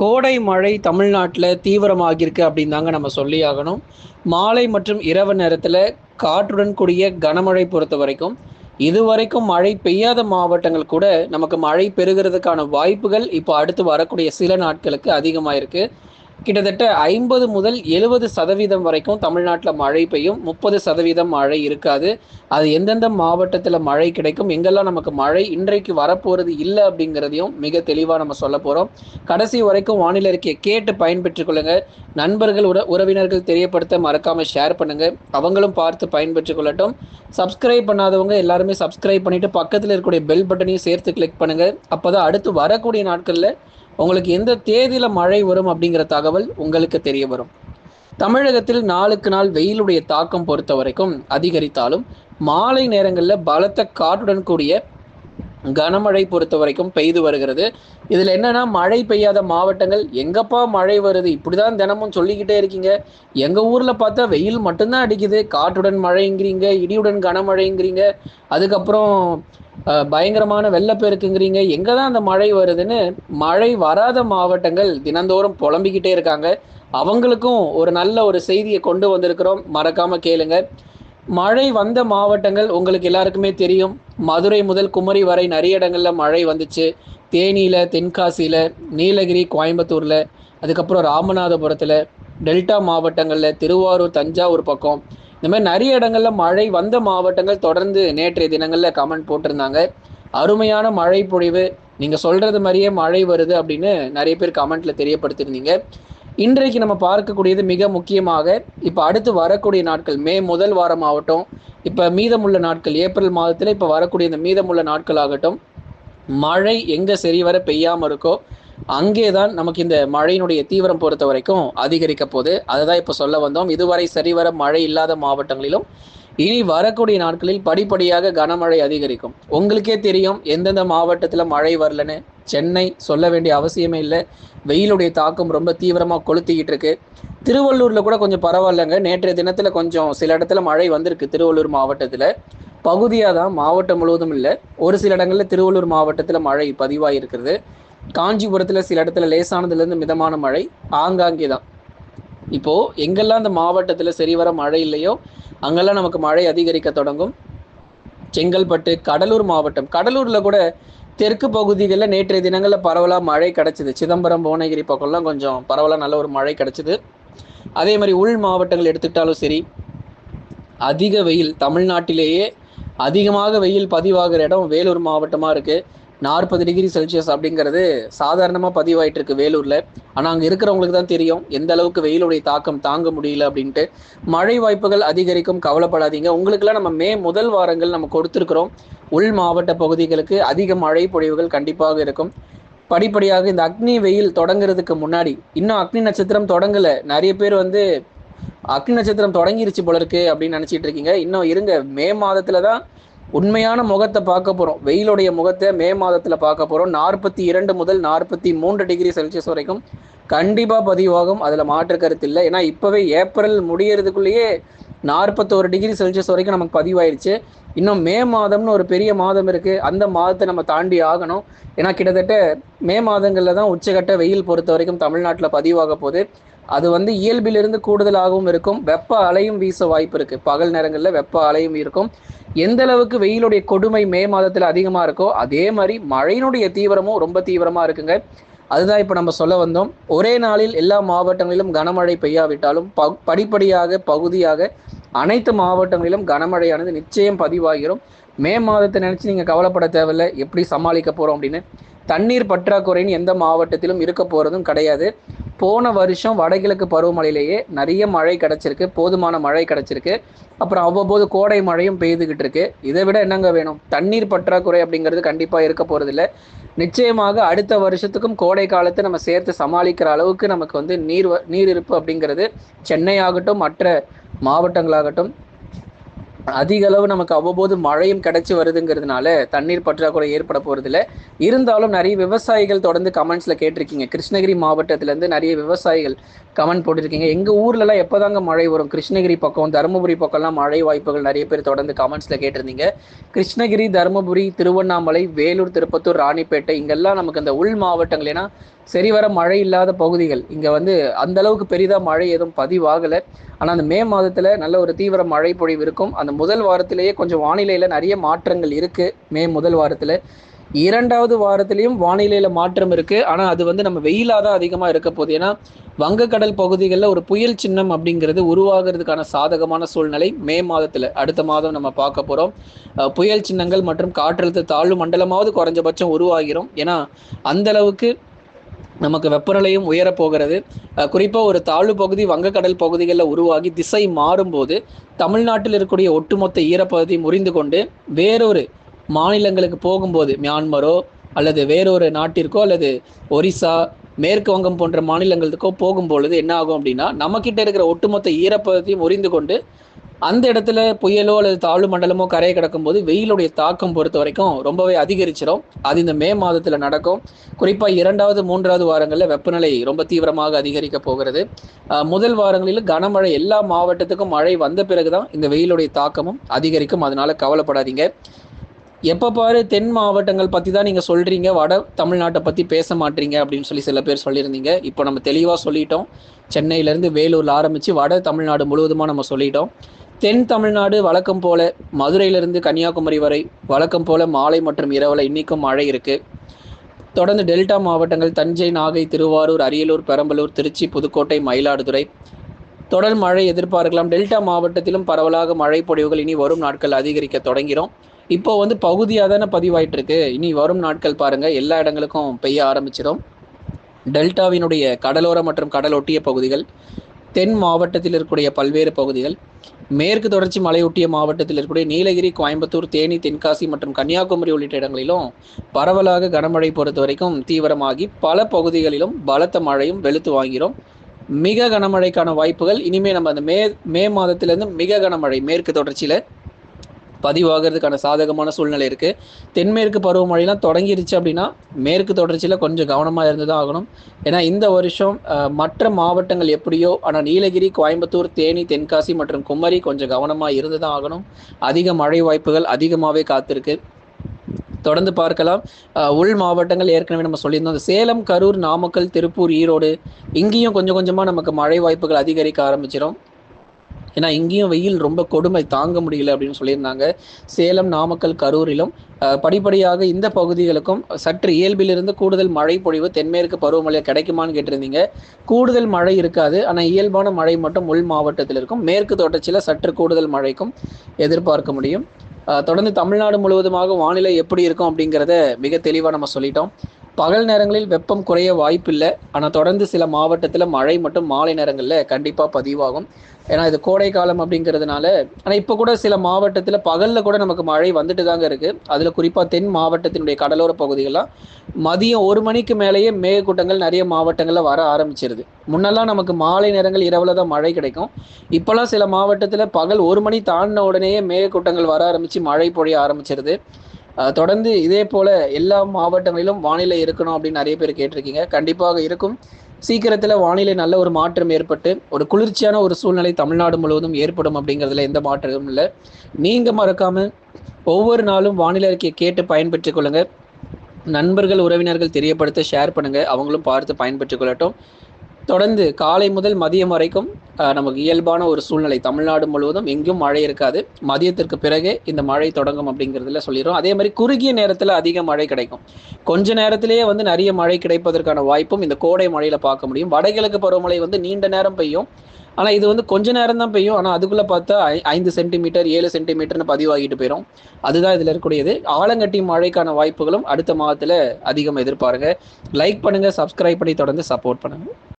கோடை மழை தமிழ்நாட்டில் தீவிரமாகியிருக்கு அப்படின்னு தாங்க நம்ம சொல்லி ஆகணும். மாலை மற்றும் இரவு நேரத்தில் காற்றுடன் கூடிய கனமழை பொறுத்த வரைக்கும் இதுவரைக்கும் மழை பெய்யாத மாவட்டங்கள் கூட நமக்கு மழை பெறுகிறதுக்கான வாய்ப்புகள் இப்போ அடுத்து வரக்கூடிய சில நாட்களுக்கு அதிகமாக இருக்குது கிட்டத்தட்ட ஐம்பது முதல் எழுபது சதவீதம் வரைக்கும் தமிழ்நாட்டில் மழை பெய்யும். முப்பது சதவீதம் மழை இருக்காது. அது எந்தெந்த மாவட்டத்தில் மழை கிடைக்கும் எங்கெல்லாம் நமக்கு மழை இன்றைக்கு வரப்போகிறது இல்லை அப்படிங்கிறதையும் மிக தெளிவாக நம்ம சொல்ல போகிறோம் கடைசி வரைக்கும் வானிலை அறிக்கையை கேட்டு பயன்பெற்றுக் கொள்ளுங்கள் நண்பர்கள் உற உறவினர்கள் தெரியப்படுத்த மறக்காமல் ஷேர் பண்ணுங்கள் அவங்களும் பார்த்து பயன்பெற்று கொள்ளட்டும். சப்ஸ்கிரைப் பண்ணாதவங்க எல்லாருமே சப்ஸ்கிரைப் பண்ணிவிட்டு பக்கத்தில் இருக்கக்கூடிய பெல் பட்டனையும் சேர்த்து கிளிக் பண்ணுங்கள் அப்போ தான் அடுத்து வரக்கூடிய நாட்களில் உங்களுக்கு எந்த தேதியில மழை வரும் அப்படிங்கிற தகவல் உங்களுக்கு தெரிய வரும். தமிழகத்தில் நாளுக்கு நாள் வெயிலுடைய தாக்கம் பொறுத்த வரைக்கும் அதிகரித்தாலும் மாலை நேரங்களில் பலத்த காற்றுடன் கூடிய கனமழை பொறுத்த வரைக்கும் பெய்து வருகிறது. இதில் என்னன்னா மழை பெய்யாத மாவட்டங்கள் எங்கப்பா மழை வருது? இப்படிதான் தினமும் சொல்லிக்கிட்டே இருக்கீங்க. எங்க ஊர்ல பார்த்தா வெயில் மட்டும்தான் அடிக்குது. காற்றுடன் மழைங்கிறீங்க இடியுடன் கனமழைங்கிறீங்க. அதுக்கப்புறம் பயங்கரமான வெள்ளப்பெருக்குங்கிறீங்க. எங்க தான் அந்த மழை வருதுன்னு மழை வராத மாவட்டங்கள் தினந்தோறும் புலம்பிக்கிட்டே இருக்காங்க. அவங்களுக்கும் ஒரு நல்ல ஒரு செய்தியை கொண்டு வந்திருக்கிறோம். மறக்காம கேளுங்க. மழை வந்த மாவட்டங்கள் உங்களுக்கு எல்லாருக்குமே தெரியும். மதுரை முதல் குமரி வரை நிறைய இடங்களில் மழை வந்துச்சு. தேனியில் தென்காசியில் நீலகிரி கோயம்புத்தூரில் அதுக்கப்புறம் ராமநாதபுரத்தில் டெல்டா மாவட்டங்களில் திருவாரூர் தஞ்சாவூர் பக்கம். இந்த மாதிரி நிறைய இடங்களில் மழை வந்த மாவட்டங்கள் தொடர்ந்து நேற்றைய தினங்களில் கமெண்ட் போட்டிருந்தாங்க. அருமையான மழை பொழிவு நீங்கள் சொல்கிறது மாதிரியே மழை வருது அப்படின்னு நிறைய பேர் கமெண்ட்டில் தெரியப்படுத்திருந்தீங்க இன்றைக்கு நம்ம பார்க்கக்கூடியது மிக முக்கியமாக இப்போ அடுத்து வரக்கூடிய நாட்கள் மே முதல் வாரம் ஆகட்டும் இப்போ மீதமுள்ள நாட்கள் ஏப்ரல் மாதத்தில் இப்போ வரக்கூடிய இந்த மீதமுள்ள நாட்கள் ஆகட்டும் மழை எங்கே சரி வர பெய்யாமல் இருக்கோ அங்கே தான் நமக்கு இந்த மழையினுடைய தீவிரம் பொறுத்த வரைக்கும் அதிகரிக்க போகுது. அதை தான் இப்போ சொல்ல வந்தோம். இதுவரை சரிவர மழை இல்லாத மாவட்டங்களிலும் இனி வரக்கூடிய நாட்களில் படிப்படியாக கனமழை அதிகரிக்கும். உங்களுக்கே தெரியும் எந்தெந்த மாவட்டத்தில் மழை வரலன்னு சென்னை சொல்ல வேண்டிய அவசியமே இல்லை. வெயிலுடைய தாக்கம் ரொம்ப தீவிரமாக கொளுத்திக்கிட்டு இருக்கு. திருவள்ளூரில் கூட கொஞ்சம் பரவாயில்லைங்க. நேற்றைய தினத்தில் கொஞ்சம் சில இடத்துல மழை வந்திருக்கு திருவள்ளூர் மாவட்டத்தில். பகுதியாக தான் மாவட்டம் முழுவதும் இல்லை. ஒரு சில இடங்களில் திருவள்ளூர் மாவட்டத்தில் மழை பதிவாகியிருக்கிறது காஞ்சிபுரத்தில் சில இடத்துல லேசானதுலேருந்து மிதமான மழை. ஆங்காங்கே தான். இப்போ எங்கெல்லாம் அந்த மாவட்டத்தில் சரிவர மழை இல்லையோ அங்கெல்லாம் நமக்கு மழை அதிகரிக்க தொடங்கும். செங்கல்பட்டு கடலூர் மாவட்டம். கடலூர்ல கூட தெற்கு பகுதிகளில் நேற்றைய தினங்களில் பரவலாக மழை கிடச்சிது. சிதம்பரம் புவனகிரி பக்கம்லாம் கொஞ்சம் பரவலாக நல்ல ஒரு மழை கிடச்சிது. அதே மாதிரி உள் மாவட்டங்கள் எடுத்துக்கிட்டாலும் சரி அதிக வெயில் தமிழ்நாட்டிலேயே அதிகமாக வெயில் பதிவாகிற இடம் வேலூர் மாவட்டமாக இருக்குது நாற்பது டிகிரி செல்சியஸ் அப்படிங்கிறது சாதாரணமாக பதிவாயிட்டு இருக்கு வேலூரில். ஆனால் அங்கே இருக்கிறவங்களுக்கு தான் தெரியும் எந்த அளவுக்கு வெயிலுடைய தாக்கம் தாங்க முடியல அப்படின்ட்டு. மழை வாய்ப்புகள் அதிகரிக்கும் கவலைப்படாதீங்க. உங்களுக்குலாம் நம்ம மே முதல் வாரங்கள் நம்ம கொடுத்துருக்குறோம். உள் மாவட்ட பகுதிகளுக்கு அதிக மழை பொழிவுகள் கண்டிப்பாக இருக்கும். படிப்படியாக இந்த அக்னி வெயில் தொடங்குறதுக்கு முன்னாடி இன்னும் அக்னி நட்சத்திரம் தொடங்கலை. நிறைய பேர் வந்து அக்னி நட்சத்திரம் தொடங்கிருச்சு போல இருக்கு அப்படின்னு நினைச்சிட்டு இருக்கீங்க. இன்னும் இருங்க மே மாதத்துல தான் உண்மையான முகத்தை பார்க்க போறோம். வெயிலுடைய முகத்தை மே மாதத்துல பார்க்க போறோம். நாற்பத்தி இரண்டு முதல் நாற்பத்தி மூன்று டிகிரி செல்சியஸ் வரைக்கும் கண்டிப்பா பதிவாகும். அதுல மாற்று கருத்து இல்லை. ஏன்னா இப்பவே ஏப்ரல் முடியறதுக்குள்ளேயே நாற்பத்தோரு டிகிரி செல்சியஸ் வரைக்கும் நமக்கு பதிவாயிருச்சு. இன்னும் மே மாதம்னு ஒரு பெரிய மாதம் இருக்கு. அந்த மாதத்தை நம்ம தாண்டி ஆகணும். ஏன்னா கிட்டத்தட்ட மே மாதங்கள்ல தான் உச்சகட்ட வெயில் பொறுத்த வரைக்கும் தமிழ்நாட்டில் பதிவாக போகுது. அது வந்து இயல்பிலிருந்து கூடுதலாகவும் இருக்கும். வெப்ப அலையும் வீச வாய்ப்பு இருக்கு. பகல் நேரங்களில் வெப்ப அலையும் இருக்கும். எந்த அளவுக்கு வெயிலுடைய கொடுமை மே மாதத்தில் அதிகமாக இருக்கோ அதே மாதிரி மழையினுடைய தீவிரமும் ரொம்ப தீவிரமாக இருக்குங்க. அதுதான் இப்போ நம்ம சொல்ல வந்தோம். ஒரே நாளில் எல்லா மாவட்டங்களிலும் கனமழை பெய்யாவிட்டாலும் படிப்படியாக பகுதியாக அனைத்து மாவட்டங்களிலும் கனமழையானது நிச்சயம் பதிவாகிரும். மே மாதத்தை நினச்சி நீங்கள் கவலைப்பட தேவையில்லை. எப்படி சமாளிக்க போகிறோம் அப்படின்னு. தண்ணீர் பற்றாக்குறைன்னு எந்த மாவட்டத்திலும் இருக்க போகிறதும் கிடையாது. போன வருஷம் வடகிழக்கு பருவமழையிலேயே நிறைய மழை கிடச்சிருக்கு. போதுமான மழை கிடச்சிருக்கு. அப்புறம் அவ்வப்போது கோடை மழையும் பெய்துகிட்டு இருக்கு. இதை விட என்னங்க வேணும்? தண்ணீர் பற்றாக்குறை அப்படிங்கிறது கண்டிப்பாக இருக்க போகிறதில்ல நிச்சயமாக அடுத்த வருஷத்துக்கும் கோடை காலத்தை நம்ம சேர்த்து சமாளிக்கிற அளவுக்கு நமக்கு வந்து நீர் வ- நீர் இருப்பு அப்படிங்கிறது சென்னை ஆகட்டும் மற்ற மாவட்டங்களாகட்டும் அதிக அளவு நமக்கு அவ்வப்போது மழையும் கிடைச்சி வருதுங்கிறதுனால தண்ணீர் பற்றாக்குறை ஏற்பட போறதில்ல. இருந்தாலும் நிறைய விவசாயிகள் தொடர்ந்து கமெண்ட்ஸ்ல கேட்டிருக்கீங்க. கிருஷ்ணகிரி மாவட்டத்திலேருந்து நிறைய விவசாயிகள் கமெண்ட் போட்டிருக்கீங்க. எங்க ஊர்ல எல்லாம் எப்பதாங்க மழை வரும்? கிருஷ்ணகிரி பக்கம் தருமபுரி பக்கம்லாம் மழை வாய்ப்புகள் நிறைய பேர் தொடர்ந்து கமெண்ட்ஸ்ல கேட்டிருந்தீங்க. கிருஷ்ணகிரி தருமபுரி திருவண்ணாமலை வேலூர் திருப்பத்தூர் ராணிப்பேட்டை இங்கெல்லாம் நமக்கு இந்த உள் மாவட்டங்கள். ஏன்னா சரிவர மழை இல்லாத பகுதிகள். இங்கே வந்து அந்த அளவுக்கு பெரிதாக மழை எதுவும் பதிவாகலை. ஆனால் அந்த மே மாதத்தில் நல்ல ஒரு தீவிர மழை பொழிவு இருக்கும். அந்த முதல் வாரத்திலேயே கொஞ்சம் வானிலையில் நிறைய மாற்றங்கள் இருக்குது மே முதல் வாரத்தில். இரண்டாவது வாரத்திலையும் வானிலையில் மாற்றம் இருக்குது ஆனால் அது வந்து நம்ம வெயிலாக தான் அதிகமாக இருக்க போகுது. ஏன்னா வங்கக்கடல் பகுதிகளில் ஒரு புயல் சின்னம் அப்படிங்கிறது உருவாகிறதுக்கான சாதகமான சூழ்நிலை மே மாதத்தில். அடுத்த மாதம் நம்ம பார்க்க போகிறோம் புயல் சின்னங்கள் மற்றும் காற்றழுத்த தாழ்வு மண்டலமாவது குறைஞ்சபட்சம் உருவாகிறோம் ஏன்னா அந்தளவுக்கு நமக்கு வெப்பநிலையும் உயரப்போகிறது. குறிப்பாக ஒரு தாழ்வு பகுதி வங்கக்கடல் பகுதிகளில் உருவாகி திசை மாறும்போது தமிழ்நாட்டில் இருக்கக்கூடிய ஒட்டுமொத்த ஈரப்பகுதி முறிந்து கொண்டு வேறொரு மாநிலங்களுக்கு போகும்போது மியான்மரோ அல்லது வேறொரு நாட்டிற்கோ அல்லது ஒரிசா மேற்கு வங்கம் போன்ற மாநிலங்களுக்கோ போகும்பொழுது என்ன ஆகும் அப்படின்னா நம்மக்கிட்ட இருக்கிற ஒட்டுமொத்த ஈரப்பதத்தையும் உறிந்து கொண்டு அந்த இடத்துல புயலோ அல்லது தாழ்வு மண்டலமோ கரையை கிடக்கும் போது வெயிலுடைய தாக்கம் பொறுத்த வரைக்கும் ரொம்பவே அதிகரிச்சிடும் அது இந்த மே மாதத்தில் நடக்கும். குறிப்பாக இரண்டாவது மூன்றாவது வாரங்களில் வெப்பநிலை ரொம்ப தீவிரமாக அதிகரிக்க போகிறது. முதல் வாரங்களில் கனமழை எல்லா மாவட்டத்துக்கும் மழை வந்த பிறகுதான் இந்த வெயிலுடைய தாக்கமும் அதிகரிக்கும். அதனால கவலைப்படாதீங்க. எப்போ பாரு தென் மாவட்டங்கள் பற்றி தான் நீங்கள் சொல்கிறீங்க வட தமிழ்நாட்டை பற்றி பேச மாட்டீங்க அப்படின்னு சொல்லி சில பேர் சொல்லியிருந்தீங்க. இப்போ நம்ம தெளிவாக சொல்லிட்டோம். சென்னையிலேருந்து வேலூரில் ஆரம்பித்து வட தமிழ்நாடு முழுவதுமாக நம்ம சொல்லிட்டோம். தென் தமிழ்நாடு வழக்கம் போல மதுரையிலிருந்து கன்னியாகுமரி வரை வழக்கம் போல மாலை மற்றும் இரவில் இன்னைக்கும் மழை இருக்கு. தொடர்ந்து டெல்டா மாவட்டங்கள் தஞ்சை நாகை திருவாரூர் அரியலூர் பெரம்பலூர் திருச்சி புதுக்கோட்டை மயிலாடுதுறை. தொடர் மழை எதிர்பார்க்கலாம். டெல்டா மாவட்டத்திலும் பரவலாக மழை பொழிவுகள் இனி வரும் நாட்கள் அதிகரிக்க தொடங்கிறோம். இப்போ வந்து பகுதியாக தானே பதிவாயிட்டு இருக்கு இனி வரும் நாட்கள் பாருங்க. எல்லா இடங்களுக்கும் பெய்ய ஆரம்பிச்சிடும் டெல்டாவினுடைய கடலோர மற்றும் கடலொட்டிய பகுதிகள் தென் மாவட்டத்தில் இருக்கக்கூடிய பல்வேறு பகுதிகள் மேற்கு தொடர்ச்சி மலையொட்டிய மாவட்டத்தில் இருக்கக்கூடிய நீலகிரி கோயம்புத்தூர் தேனி தென்காசி மற்றும் கன்னியாகுமரி உள்ளிட்ட இடங்களிலும் பரவலாக கனமழை பொறுத்த வரைக்கும் தீவிரமாகி பல பகுதிகளிலும் பலத்த மழையும் வெளுத்து வாங்கிறோம் மிக கனமழைக்கான வாய்ப்புகள் இனிமே நம்ம அந்த மே மே மாதத்திலேருந்து மிக கனமழை மேற்கு தொடர்ச்சியில் பதிவாகிறதுக்கான சாதகமான சூழ்நிலை இருக்குது தென்மேற்கு பருவமழைலாம் தொடங்கிருச்சு அப்படின்னா மேற்கு தொடர்ச்சியில் கொஞ்சம் கவனமாக இருந்து தான் ஆகணும். ஏன்னா இந்த வருஷம் மற்ற மாவட்டங்கள் எப்படியோ ஆனால் நீலகிரி கோயம்புத்தூர் தேனி தென்காசி மற்றும் குமரி கொஞ்சம் கவனமாக இருந்து தான் ஆகணும். அதிக மழை வாய்ப்புகள் அதிகமாகவே காத்திருக்கு. தொடர்ந்து பார்க்கலாம். உள் மாவட்டங்கள் ஏற்கனவே நம்ம சொல்லியிருந்தோம். அந்த சேலம் கரூர் நாமக்கல் திருப்பூர் ஈரோடு இங்கேயும் கொஞ்சம் கொஞ்சமாக நமக்கு மழை வாய்ப்புகள் அதிகரிக்க ஆரம்பிச்சிடும் ஏன்னா இங்கேயும் வெயில் ரொம்ப கொடுமை தாங்க முடியல அப்படின்னு சொல்லியிருந்தாங்க. சேலம் நாமக்கல் கரூரிலும் படிப்படியாக இந்த பகுதிகளுக்கும் சற்று இயல்பிலிருந்து கூடுதல் மழை பொழிவு தென்மேற்கு பருவமழை கிடைக்குமான்னு கேட்டிருந்தீங்க. கூடுதல் மழை இருக்காது ஆனால் இயல்பான மழை மட்டும் உள் மாவட்டத்தில் இருக்கும். மேற்கு தொடர்ச்சியில் சற்று கூடுதல் மழைக்கும் எதிர்பார்க்க முடியும். தொடர்ந்து தமிழ்நாடு முழுவதுமாக வானிலை எப்படி இருக்கும் அப்படிங்கிறத மிக தெளிவாக நம்ம சொல்லிட்டோம். பகல் நேரங்களில் வெப்பம் குறைய வாய்ப்பில்லை. ஆனால் தொடர்ந்து சில மாவட்டத்தில் மழை மற்றும் மாலை நேரங்களில் கண்டிப்பாக பதிவாகும். ஏன்னா இது கோடை காலம் அப்படிங்கிறதுனால ஆனால் இப்போ கூட சில மாவட்டத்தில் பகலில் கூட நமக்கு மழை வந்துட்டு தாங்க இருக்குது அதில் குறிப்பாக தென் மாவட்டத்தினுடைய கடலோர பகுதிகள்லாம் மதியம் ஒரு மணிக்கு மேலேயே மேகக்கூட்டங்கள் நிறைய மாவட்டங்களில் வர ஆரம்பிச்சிருது. முன்னெல்லாம் நமக்கு மாலை நேரங்கள் இரவில் தான் மழை கிடைக்கும். இப்போல்லாம் சில மாவட்டத்தில் பகல் ஒரு மணி தாண்டின உடனேயே மேகக்கூட்டங்கள் வர ஆரம்பித்து மழை பொழிய ஆரம்பிச்சிருது. தொடர்ந்து இதே போல எல்லா மாவட்டங்களிலும் வானிலை இருக்கணும் அப்படின்னு நிறைய பேர் கேட்டிருக்கீங்க. கண்டிப்பாக இருக்கும். சீக்கிரத்தில் வானிலை நல்ல ஒரு மாற்றம் ஏற்பட்டு ஒரு குளிர்ச்சியான ஒரு சூழ்நிலை தமிழ்நாடு முழுவதும் ஏற்படும் அப்படிங்கிறதுல எந்த மாற்றமும் இல்லை. நீங்கள் மறக்காம ஒவ்வொரு நாளும் வானிலை அறிக்கையை கேட்டு பயன்பெற்றுக் கொள்ளுங்க. நண்பர்கள் உறவினர்கள் தெரியப்படுத்த ஷேர் பண்ணுங்க. அவங்களும் பார்த்து பயன்பெற்றுக் கொள்ளட்டும். தொடர்ந்து காலை முதல் மதியம் வரைக்கும் நமக்கு இயல்பான ஒரு சூழ்நிலை. தமிழ்நாடு முழுவதும் எங்கும் மழை இருக்காது. மதியத்திற்கு பிறகு இந்த மழை தொடங்கும் அப்படிங்கிறதுல சொல்லிடுறோம். அதே மாதிரி குறுகிய நேரத்தில் அதிக மழை கிடைக்கும். கொஞ்ச நேரத்திலேயே வந்து நிறைய மழை கிடைப்பதற்கான வாய்ப்பும் இந்த கோடை மழையில பார்க்க முடியும். வடகிழக்கு பருவமழை வந்து நீண்ட நேரம் பெய்யும். ஆனால் இது வந்து கொஞ்ச நேரம் தான் பெய்யும். ஆனால் அதுக்குள்ளே பார்த்தா ஐந்து சென்டிமீட்டர் ஏழு சென்டிமீட்டர்னு பதிவாகிட்டு போயிடும் அதுதான் இதில் இருக்கக்கூடியது. ஆலங்கட்டி மழைக்கான வாய்ப்புகளும் அடுத்த மாதத்தில் அதிகம் எதிர்பாருங்க. லைக் பண்ணுங்கள் சப்ஸ்கிரைப் பண்ணி தொடர்ந்து சப்போர்ட் பண்ணுங்கள்